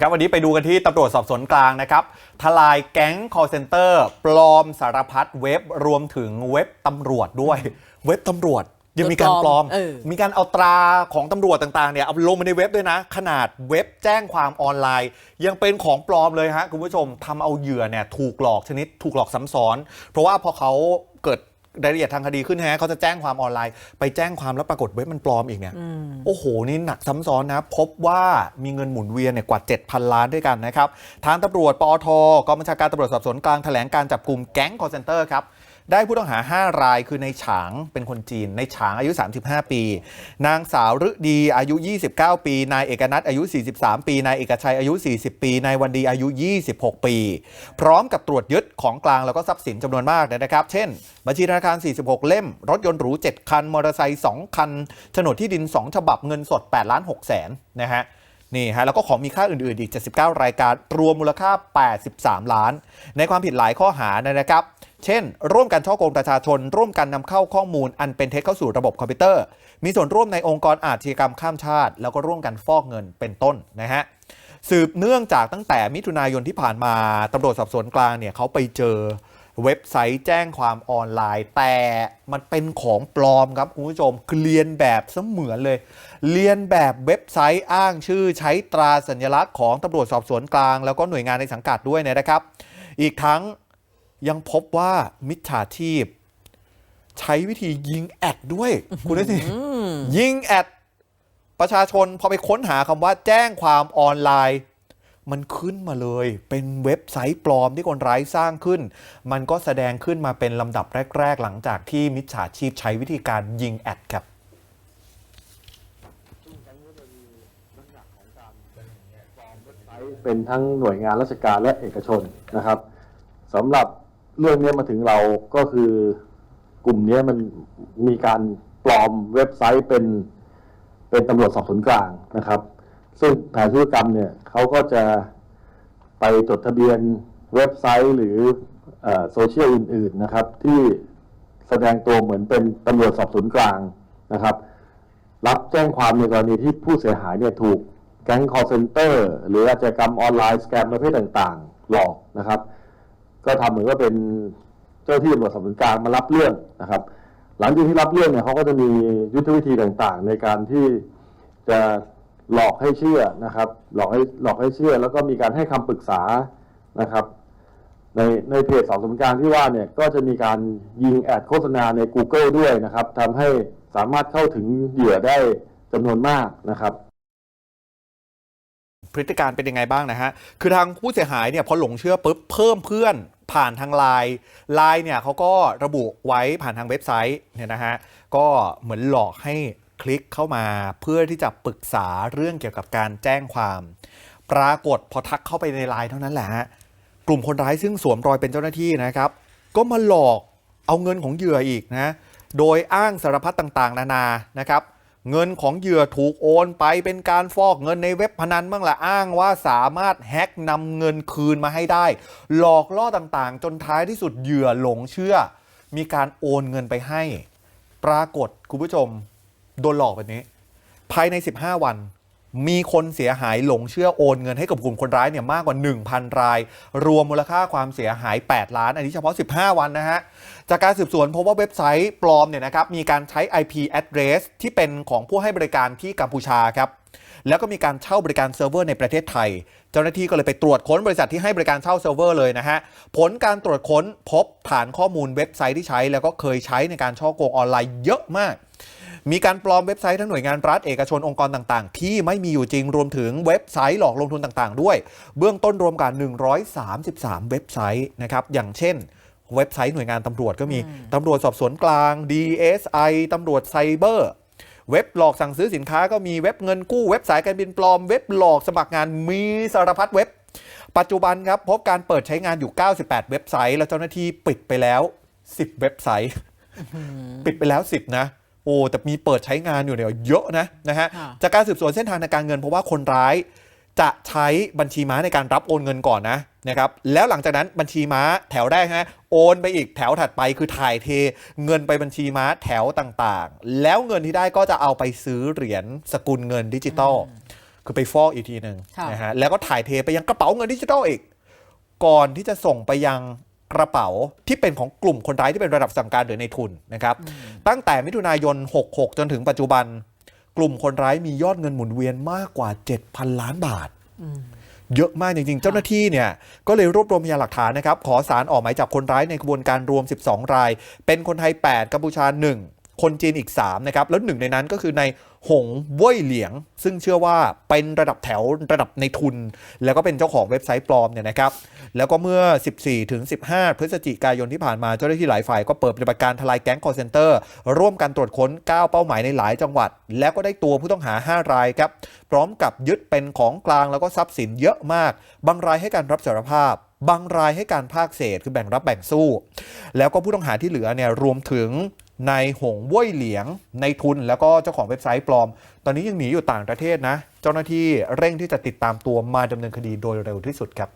ครับวันนี้ไปดูกันที่ตำรวจสอบสวนกลางนะครับทลายแก๊ง call center ปลอมสารพัดเว็บรวมถึงเว็บตำรวจด้วย เว็บตำรวจยังมีการปลอมเออมีการเอาตราของตำรวจต่างๆเนี่ยเอาลงมาในเว็บด้วยนะ ขนาดเว็บแจ้งความออนไลน์ ยังเป็นของปลอมเลยฮะคุณผู้ชมทำเอาเหยื่อเนี่ยถูกหลอกชนิดถูกหลอกซ้ำซ้อน เพราะว่าพอเขาเกิด รายละเอียดทางคดีขึ้นฮะเขาจะแจ้งความออนไลน์ ไปแจ้งความแล้วปรากฏเว็บมันปลอมอีกเนี่ยโอ้โห นี่หนักซ้ำซ้อนนะ พบว่ามีเงินหมุนเวียนเนี่ยกว่า 7,000 ล้านด้วยกันนะครับทางตำรวจปอทกองบัญชาการตำรวจสอบสวนกลางแถลงการจับกลุ่มแก๊งคอร์เซนเตอร์ครับ ได้ผู้ต้องหา 5 รายคือในฉางเป็นคนจีน ในฉางอายุ 35 ปี นางสาวฤดีอายุ 29 ปี นายเอกนัทอายุ 43 ปี นายเอกชัยอายุ 40 ปี นายวันดีอายุ 26 ปี พร้อมกับตรวจยึดของกลางแล้วก็ทรัพย์สินจำนวนมากนะครับ เช่น บัญชีธนาคาร 46 เล่ม รถยนต์หรู 7 คัน มอเตอร์ไซค์ 2 คัน โฉนดที่ดิน 2 ฉบับ เงินสด8ล้าน6แสนนะฮะ นี่ฮะแล้วก็ของมีค่าอื่นๆอีก 79 รายการรวมมูลค่า 83 ล้าน ในความผิดหลายข้อหานะครับ เช่น ร่วมกันช่อโกงประชาชน ร่วมกันนำเข้าข้อมูล อันเป็นเท็จเข้าสู่ระบบคอมพิวเตอร์ มีส่วนร่วมในองค์กรอาชญากรรมข้ามชาติ แล้วก็ร่วมกันฟอกเงินเป็นต้นนะฮะสืบเนื่องจากตั้งแต่มิถุนายนที่ผ่านมาตำรวจสอบสวนกลางเนี่ยเขาไปเจอ เว็บไซต์แจ้งความออนไลน์ แต่มันเป็นของปลอมครับคุณผู้ชมคือเรียนแบบเสมือนเลย เรียนแบบเว็บไซต์อ้างชื่อใช้ตราสัญลักษณ์ของตำรวจสอบสวนกลาง แล้วก็หน่วยงานในสังกัดด้วยเนยนะครับ อีกทั้งยังพบว่ามิจฉาชีพ ใช้วิธียิงแอดด้วย คุณได้สิยิงแอดประชาชนพอไปค้นหาคำว่าแจ้งความออนไลน์ มันขึ้นมาเลย เป็นเว็บไซต์ปลอมที่คนร้ายสร้างขึ้น มันก็แสดงขึ้นมาเป็นลำดับแรก ๆ หลังจากที่มิจฉาชีพใช้วิธีการยิงแอดครับเป็นทั้งหน่วยงานราชการและเอกชนนะครับสำหรับเรื่องนี้มาถึงเราก็คือกลุ่มนี้มันมีการปลอมเว็บไซต์เป็นเป็นตำรวจสอบสวนกลางนะครับ ซึ่งแผนธุรกรรมเนี่ยเขาก็จะไปจดทะเบียนเว็บไซต์หรือโซเชียลอื่น ๆนะครับ ที่แสดงตัวเหมือนเป็นตำรวจสอบสวนกลางนะครับ รับแจ้งความในกรณีที่ผู้เสียหายเนี่ยถูกแก๊ง call center หรืออาชญากรรมออนไลน์สแกมประเภทต่างๆ หลอกนะครับ ก็ทำเหมือนว่าเป็นเจ้าหน้าที่ตำรวจสอบสวนกลางมารับเรื่องนะครับ หลังจากที่รับเรื่องเนี่ยเขาก็จะมียุทธวิธีต่างๆ ในการที่จะ หลอกให้เชื่อนะครับ หลอกให้หลอกให้เชื่อ แล้วก็มีการให้คำปรึกษานะครับ ในในเพจสอบสวนกางที่ว่าเนี่ยก็จะมีการยิงแอดโฆษณาใน Google ด้วยนะครับทำให้สามารถเข้าถึงเหยื่อได้จำนวนมากนะครับพฤติการเป็นยังไงบ้างนะฮะ คือทางผู้เสียหายเนี่ยพอหลงเชื่อปุ๊บเพิ่มเพื่อนผ่านทางไลน์ไลน์เนี่ยเขาก็ระบุไว้ผ่านทางเว็บไซต์เนี่ยนะฮะ ก็เหมือนหลอกให้ คลิกเข้ามาเพื่อที่จะปรึกษาเรื่องเกี่ยวกับการแจ้งความ ปรากฏพอทักเข้าไปในไลน์เท่านั้นแหละฮะกลุ่มคนร้ายซึ่งสวมรอยเป็นเจ้าหน้าที่นะครับ ก็มาหลอกเอาเงินของเหยื่ออีกนะโดยอ้างสารพัดต่างๆ นานานะครับเงินของเหยื่อถูกโอนไปเป็นการฟอกเงินในเว็บพนันบ้างละอ้างว่าสามารถแฮ็กนำเงินคืนมาให้ได้ หลอกล่อต่างๆ จนท้ายที่สุดเหยื่อหลงเชื่อ มีการโอนเงินไปให้ ปรากฏคุณผู้ชม โดนหลอกแบบนี้ ภายใน 15 วัน มีคนเสียหายหลงเชื่อโอนเงินให้กับกลุ่มคนร้ายเนี่ยมากกว่า 1,000 ราย รวมมูลค่าความเสียหาย 8 ล้าน อันนี้เฉพาะ 15 วันนะฮะ จากการสืบสวนพบว่าเว็บไซต์ปลอมเนี่ยนะครับมีการใช้ IP address ที่เป็นของผู้ให้บริการที่กัมพูชาครับแล้วก็มีการเช่าบริการเซิร์ฟเวอร์ในประเทศไทย เจ้าหน้าที่ก็เลยไปตรวจค้นบริษัทที่ให้บริการเช่าเซิร์ฟเวอร์เลยนะฮะ ผลการตรวจค้นพบฐานข้อมูลเว็บไซต์ที่ใช้ แล้วก็เคยใช้ในการช่อโกงออนไลน์เยอะมาก มีการปลอมเว็บไซต์ทั้งหน่วยงานรัฐเอกชนองค์กรต่างๆ ที่ไม่มีอยู่จริงรวมถึงเว็บไซต์หลอกลงทุนต่างๆ ด้วย เบื้องต้นรวมกัน 133 เว็บไซต์นะครับอย่างเช่นเว็บไซต์หน่วยงานตำรวจก็มีตำรวจสอบสวนกลาง DSI ตำรวจไซเบอร์ เว็บหลอกสั่งซื้อสินค้าก็มีเว็บเงินกู้เว็บสายการบินปลอมเว็บหลอกสมัครงานมีสารพัดเว็บ ปัจจุบันครับพบการเปิดใช้งานอยู่ 98 เว็บไซต์ แล้วเจ้าหน้าที่ปิดไปแล้ว 10 เว็บไซต์ ปิดไปแล้ว 10 นะ โอ้แต่มีเปิดใช้งานอยู่เนี่ยเยอะนะนะฮะค่ะจากการสืบสวนเส้นทางทางการเงินเพราะว่าคนร้าย จะใช้บัญชีม้าในการรับโอนเงินก่อนนะนะครับแล้วหลังจากนั้นบัญชีม้าแถวแรกฮะโอนไปอีกแถวถัดไปคือถ่ายเท เงินไปบัญชีม้าแถวต่างๆ แล้วเงินที่ได้ก็จะเอาไปซื้อเหรียญสกุลเงินดิจิตอลคือไปฟอกอีกทีหนึ่งค่ะนะฮะแล้วก็ถ่ายเทไปยังกระเป๋าเงินดิจิทัลอีก ก่อนที่จะส่งไปยัง กระเป๋าที่เป็นของกลุ่มคนร้ายที่เป็นระดับสั่งการหรือในทุนนะครับ ตั้งแต่มิถุนายน 66 จนถึงปัจจุบัน กลุ่มคนร้ายมียอดเงินหมุนเวียนมากกว่า 7,000 ล้านบาท เยอะมากจริง ๆ เจ้าหน้าที่เนี่ยก็เลยรวบรวมพยานหลักฐานนะครับ ขอสารออกหมายจับคนร้ายในกระบวนการรวม 12 ราย เป็นคนไทย 8 กัมพูชา 1 คนจีนอีก3นะครับแล้วหนึ่งในนั้นก็คือในหงเว่ยเหลียง ซึ่งเชื่อว่าเป็นระดับแถวระดับในทุน แล้วก็เป็นเจ้าของเว็บไซต์ปลอมเนี่ยนะครับแล้วก็เมื่อ 14ถึง15 พฤศจิกายนที่ผ่านมาเจ้าหน้าที่หลายฝ่ายก็เปิดปฏิบัติการทลายแก๊งคอร์เซนเตอร์ร่วมกันตรวจค้น 9 เป้าหมายในหลายจังหวัด แล้วก็ได้ตัวผู้ต้องหา 5 รายครับพร้อมกับยึดเป็นของกลางแล้วก็ทรัพย์สินเยอะมาก บางรายให้การรับสารภาพบางรายให้การภาคเศษคือแบ่งรับแบ่งสู้ แล้วก็ผู้ต้องหาที่เหลือเนี่ยรวมถึง นายหงว่ยเหลียงในทุนแล้วก็เจ้าของเว็บไซต์ปลอม ตอนนี้ยังหนีอยู่ต่างประเทศนะ เจ้าหน้าที่เร่งที่จะติดตามตัวมาดำเนินคดีโดยเร็วที่สุดครับ